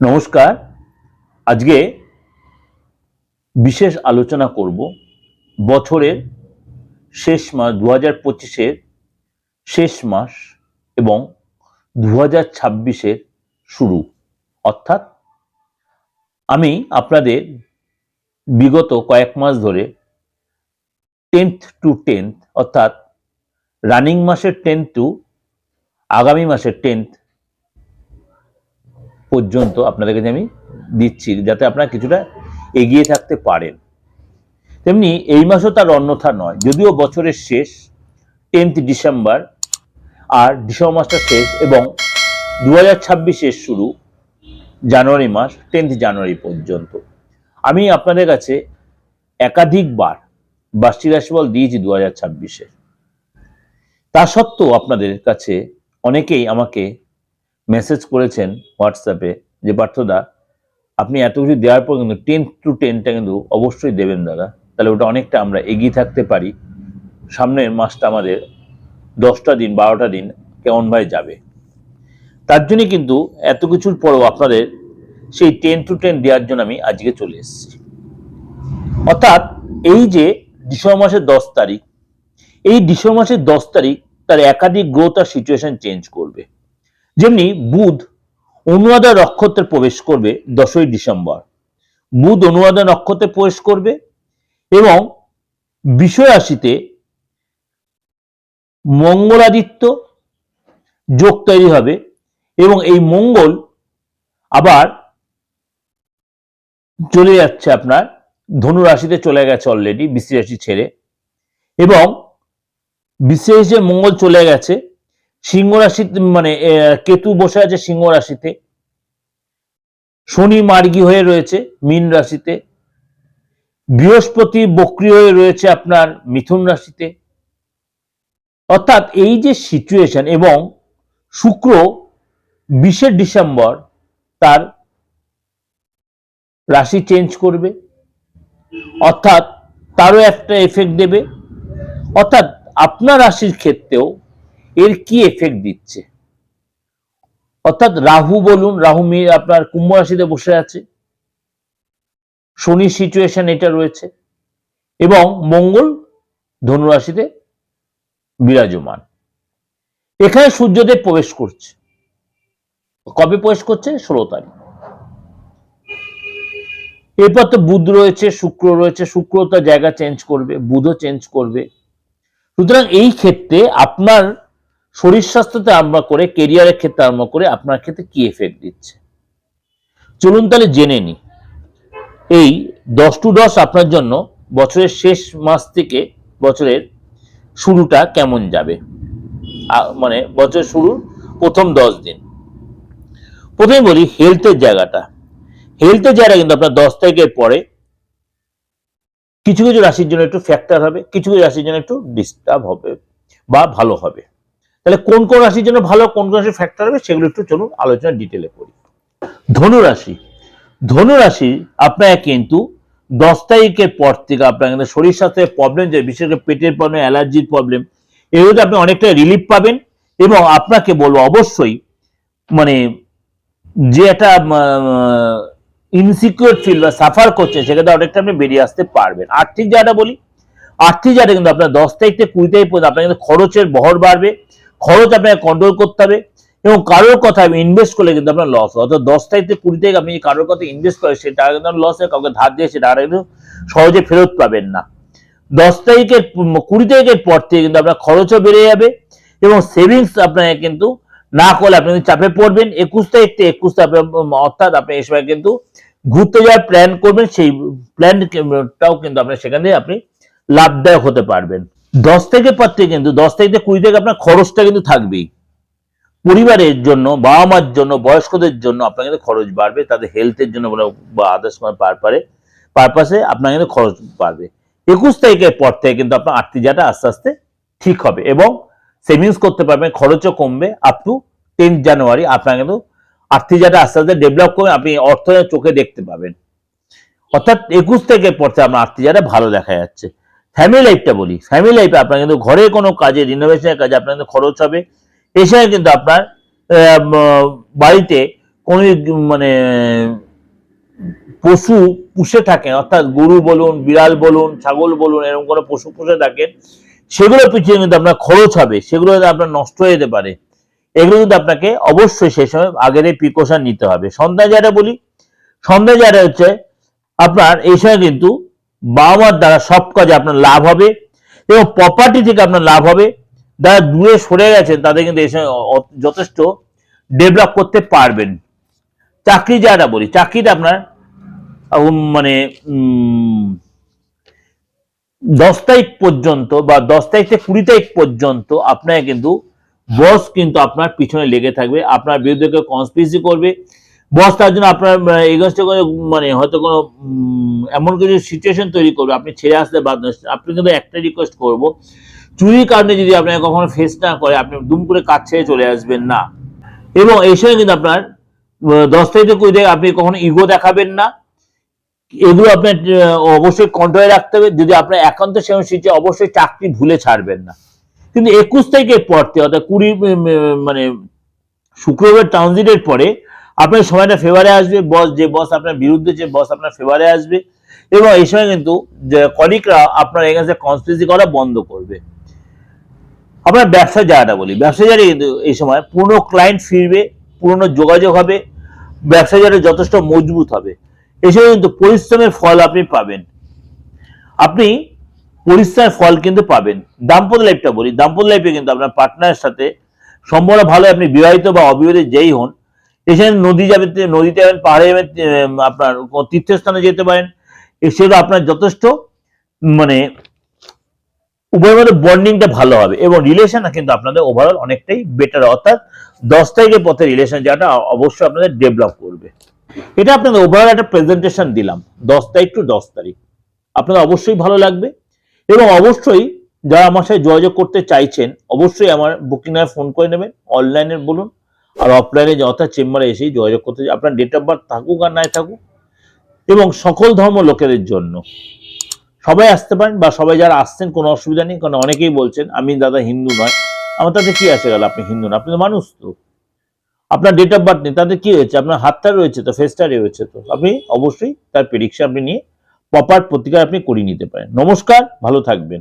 নমস্কার। আজকে বিশেষ আলোচনা করব বছরের শেষ মাস দু হাজার পঁচিশের শেষ মাস এবং দু হাজার ছাব্বিশের শুরু। অর্থাৎ আমি আপনাদের বিগত কয়েক মাস ধরে টেন্থ টু টেন্থ অর্থাৎ রানিং মাসের টেন্থ টু আগামী মাসের টেন্থ পর্যন্ত আপনাদের কাছে আমি দিচ্ছি, যাতে আপনারা কিছুটা এগিয়ে থাকতে পারেন। তেমনি এই মাসও তার অন্যথা নয়, যদিও বছরের শেষ, টেন্থ ডিসেম্বর, আর ডিসেম্বর মাসটা শেষ এবং দু হাজার ছাব্বিশের শুরু জানুয়ারি মাস, টেন্থ জানুয়ারি পর্যন্ত। আমি আপনাদের কাছে একাধিকবার বার্ষিক রাশিফল দিয়েছি দু হাজার ছাব্বিশে। তা সত্ত্বেও আপনাদের কাছে অনেকেই আমাকে মেসেজ করেছেন হোয়াটসঅ্যাপে যে, পার্থদা, আপনি এত কিছু দেওয়ার পর কিন্তু টেন টু টেনটা কিন্তু অবশ্যই দেবেন দাদা। তাহলে ওটা অনেকটা আমরা এগিয়ে থাকতে পারি। সামনের মাসটা আমাদের দশটা দিন, বারোটা দিন কেমন ভাই যাবে? তার জন্য কিন্তু এত কিছুর পরও আপনাদের সেই টেন টু টেন দেওয়ার জন্য আমি আজকে চলে এসেছি। অর্থাৎ এই যে ডিসেম্বর মাসের দশ তারিখ, এই ডিসেম্বর মাসের দশ তারিখ তার একাধিক গ্রোথ আর সিচুয়েশন চেঞ্জ করবে। যেমনি বুধ অনুরাধা নক্ষত্রে প্রবেশ করবে দশই ডিসেম্বর। বুধ অনুরাধা নক্ষত্রে প্রবেশ করবে এবং বিষয় রাশিতে মঙ্গলাদিত্য যোগ তৈরি হবে এবং এই মঙ্গল আবার চলে যাচ্ছে আপনার ধনু রাশিতে চলে গেছে অলরেডি বৃশ্চিক রাশি ছেড়ে এবং বিশেষ যে মঙ্গল চলে গেছে। সিংহ রাশিতে মানে কেতু বসে আছে সিংহ রাশিতে শনি মার্গী হয়ে রয়েছে মীন রাশিতে। বৃহস্পতি বক্রি হয়ে রয়েছে আপনার মিথুন রাশিতে। অর্থাৎ এই যে সিচুয়েশন এবং শুক্র বিশে ডিসেম্বর তার রাশি চেঞ্জ করবে। অর্থাৎ তারও একটা এফেক্ট দেবে। অর্থাৎ আপনার রাশির ক্ষেত্রেও এর কি এফেক্ট দিচ্ছে? অর্থাৎ রাহু বলুন, রাহু মি আপনার কুম্ভ রাশিতে বসে আছে। শনি সিচুয়েশন এটা রয়েছে এবং মঙ্গল ধনুরাশিতে বিরাজমান। এখানে সূর্যদেব প্রবেশ করছে। কবে প্রবেশ করছে? ষোলো তারিখ। এরপর তো বুধ রয়েছে, শুক্র রয়েছে, শুক্র তার জায়গা চেঞ্জ করবে, বুধও চেঞ্জ করবে। সুতরাং এই ক্ষেত্রে আপনার শরীর স্বাস্থ্যতে আরম্ভ করে কেরিয়ারের ক্ষেত্রে আরম্ভ করে আপনার ক্ষেত্রে কি এফেক্ট দিচ্ছে? চলুন তাহলে জেনে নি। এই দশ টু দশ আপনার জন্য বছরের শেষ মাস থেকে বছরের শুরুটা কেমন যাবে? মানে বছরের শুরুর প্রথম দশ দিন। প্রথমে বলি হেলথের জায়গাটা। হেলথের জায়গা কিন্তু আপনার দশ তারিখের পরে কিছু কিছু রাশির জন্য একটু ফ্যাক্টর হবে, কিছু কিছু রাশির জন্য একটু ডিস্টার্ব হবে বা ভালো হবে। তাহলে কোন কোন রাশির জন্য ভালো, কোন কোন রাশির ফ্যাক্টর হবে সেগুলো একটু চলুন আলোচনা ডিটেলে করি ধনু রাশি ধনু রাশি আপনার কিন্তু দশ তারিখের পর থেকে আপনার কিন্তু শরীর স্বাস্থ্যের প্রবলেম যে বিশেষ করে পেটের প্রবলেম অ্যালার্জির প্রবলেম এগুলোতে আপনি অনেকটা রিলিফ পাবেন এবং আপনাকে বলব অবশ্যই মানে যে একটা ইনসিকিউর ফিল বা সাফার করছে সেক্ষেত্রে অনেকটা আপনি বেরিয়ে আসতে পারবেন। আর্থিক জায়গাটা বলি, আর্থিক জায়গাটা কিন্তু আপনার দশ তারিখ থেকে কুড়ি তারিখ পর্যন্ত আপনার কিন্তু খরচের বহর বাড়বে। খরচ আপনাকে কন্ট্রোল করতে হবে এবং কারোর কথা ইনভেস্ট করলে কিন্তু আপনার লস হয়। অর্থাৎ দশ তারিখ থেকে কুড়ি তারিখ আপনি কারোর কথা ইনভেস্ট করেন সেই টাকা কিন্তু লস হয়, কাউকে ধার দিয়ে সে টাকা কিন্তু সহজে ফেরত পাবেন না। দশ তারিখের কুড়ি তারিখের পর থেকে কিন্তু আপনার খরচও বেড়ে যাবে এবং সেভিংস আপনাকে কিন্তু না করলে আপনি চাপে পড়বেন। একুশ তারিখ থেকে একুশ তারিখ অর্থাৎ আপনি এই সময় কিন্তু ঘুরতে যাওয়ার প্ল্যান করবেন, সেই প্ল্যানটাও কিন্তু আপনি সেখান আপনি লাভদায়ক হতে পারবেন। দশ থেকে পর থেকে কিন্তু, দশ থেকে কুড়ি থেকে আপনার খরচটা কিন্তু থাকবেই। পরিবারের জন্য বাবা মার জন্য, বয়স্কদের জন্য আপনার কিন্তু খরচ বাড়বে, তাদের হেলথের জন্য বা আদার্স কোনো পারপারে পারপাসে আপনার কিন্তু খরচ বাড়বে। একুশ তারিখের পর থেকে কিন্তু আপনার আর্থিক জায়গাটা আস্তে আস্তে ঠিক হবে এবং সেভিংস করতে পারবেন, খরচও কমবে আপ টু টেন্থ জানুয়ারি আপনার কিন্তু আর্থিক জায়গাটা আস্তে আস্তে ডেভেলপ করবে, আপনি অর্থ চোখে দেখতে পাবেন। অর্থাৎ একুশ থেকে পর থেকে আপনার আর্থিক জায়গাটা ভালো দেখা যাচ্ছে। ফ্যামিলি লাইফটা বলি। ফ্যামিলি লাইফে আপনার কিন্তু ঘরে কোনো কাজে রিনোভেশনের কাজে আপনার কিন্তু খরচ হবে। এছাড়া কিন্তু আপনার বাড়িতে কোনো মানে পশু পুষে থাকেন অর্থাৎ গরু বলুন, বিড়াল বলুন, ছাগল বলুন, এরকম কোনো পশু পুষে থাকেন সেগুলো পিছিয়ে কিন্তু আপনার খরচ হবে, সেগুলো আপনার নষ্ট হয়ে যেতে পারে। এগুলো কিন্তু আপনাকে অবশ্যই সেই সময় আগের প্রিকশন নিতে হবে। সন্ধ্যা যারা বলি সন্ধ্যা যারা হচ্ছে, আপনার এই সময় কিন্তু বাবা মার দ্বারা সব কাজে আপনার লাভ হবে এবং প্রপার্টি থেকে আপনার লাভ হবে। যারা দূরে সরে গেছেন, তাদের কিন্তু অ- যথেষ্ট ডেভেলপ করতে পারবেন। চাকরি যারা বলি চাকরিটা আপনার মানে দশ তারিখ পর্যন্ত বা দশ তারিখ থেকে কুড়ি তারিখ পর্যন্ত আপনার কিন্তু বস কিন্তু আপনার পিছনে লেগে থাকবে। আপনার বিরুদ্ধে কেউ কনস্পিরেসি করবে। বস তার জন্য আপনার এগেনস্টে কোনো মানে হয়তো কোনো এমন কিছু সিচুয়েশন তৈরি করবে, আপনি ছেড়ে আসতে বাধ্য আপনি কিন্তু একটা রিকোয়েস্ট করব, চুরির কারণে যদি আপনাকে কখনো ফেস না করে, আপনি দুম করে কাজ ছেড়ে চলে আসবেন না। এবং এই সময় কিন্তু আপনার দশ থেকে কুড়ি তারিখ আপনি কখনো ইগো দেখাবেন না। এগুলো আপনার অবশ্যই কন্ট্রোলে রাখতে হবে। যদি আপনার একান্ত সেরকম সিচুয়েশন অবশ্যই চাকরি ভুলে ছাড়বেন না। কিন্তু একুশ তারিখের পর অর্থাৎ কুড়ি মানে শুক্রবার ট্রানজিটের পরে আপনার সময়টা ফেভারে আসবে বস যে বস আপনার বিরুদ্ধে, যে বস আপনার ফেভারে আসবে এবং এই সময় কিন্তু কলিকরা আপনার এগেন্সে কনস্পিরেসি করা বন্ধ করবে। আপনার ব্যবসা জায়গাটা বলি, ব্যবসা জায়গায় কিন্তু এই সময় পুরনো ক্লায়েন্ট ফিরবে, পুরনো যোগাযোগ হবে, ব্যবসা জায়গাটা যথেষ্ট মজবুত হবে। এই সময় কিন্তু পরিশ্রমের ফল আপনি পাবেন। আপনি পরিশ্রমের ফল কিন্তু পাবেন। দাম্পত্য লাইফটা বলি, দাম্পত্য লাইফে কিন্তু আপনার পার্টনারের সাথে সম্পূর্ণ ভালো আপনি বিবাহিত বা অবিবাহিত যেই হন এখানে নদী যাবে, নদীতে যাবেন, পাহাড়ে যাবেন আপনার তীর্থস্থানে যেতে পারেন। সেগুলো আপনার যথেষ্ট মানে উভয়ের মধ্যে বন্ডিংটা ভালো হবে এবং রিলেশন কিন্তু আপনাদের ওভারঅল অনেকটাই বেটার অর্থাৎ দশ তারিখের পথে রিলেশন যেটা অবশ্যই আপনাদের ডেভেলপ করবে। এটা আপনাদের ওভারঅল একটা প্রেজেন্টেশন দিলাম, দশ তারিখ টু দশ তারিখ। আপনাদের অবশ্যই ভালো লাগবে এবং অবশ্যই যারা আমার সাথে যোগাযোগ করতে চাইছেন, অবশ্যই আমার বুকিং ফোন করে নেবেন অনলাইনে বলুন। আর অফলাইনে অর্থাৎ চেম্বারে এসেই যোগাযোগ করতে আপনার ডেট অফ বার্থ থাকুক আর নাই থাকুক, এবং সকল ধর্ম লোকেদের জন্য। সবাই আসতে পারেন বা সবাই যারা আসছেন, কোনো অসুবিধা নেই, কারণ অনেকেই বলছেন, আমি দাদা হিন্দু নয়। আমার তাতে কি আছে গেল? আপনি হিন্দু না, আপনি তো মানুষ তো। আপনার ডেট অফ বার্থ নেই তাদের কি হয়েছে আপনার হাতটা রয়েছে তো ফেসটা রয়েছে তো। আপনি অবশ্যই তার প্রেডিকশন আপনি নিয়ে প্রপার প্রতিকার আপনি করিয়ে নিতে পারেন। নমস্কার, ভালো থাকবেন।